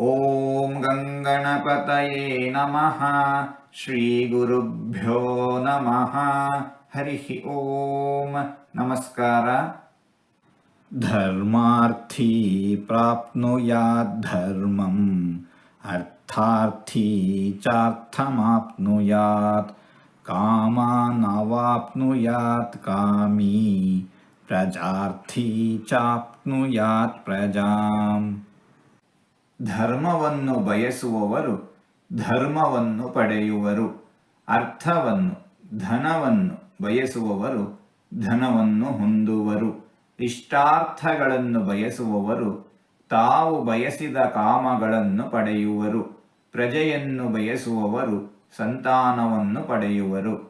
ॐ गङ्गणपतये नमः श्रीगुरुभ्यो नमः। हरिः ॐ नमस्कार। धर्मार्थी प्राप्नुयाद्धर्मम् अर्थार्थी चार्थमाप्नुयात् कामानवाप्नुयात् कामी प्रजार्थी चाप्नुयात् प्रजाम्। ಧರ್ಮವನ್ನು ಬಯಸುವವರು ಧರ್ಮವನ್ನು ಪಡೆಯುವರು. ಅರ್ಥವನ್ನು, ಧನವನ್ನು ಬಯಸುವವರು ಧನವನ್ನು ಹೊಂದುವರು. ಇಷ್ಟಾರ್ಥಗಳನ್ನು ಬಯಸುವವರು ತಾವು ಬಯಸಿದ ಕಾಮಗಳನ್ನು ಪಡೆಯುವರು. ಪ್ರಜೆಯನ್ನು ಬಯಸುವವರು ಸಂತಾನವನ್ನು ಪಡೆಯುವರು.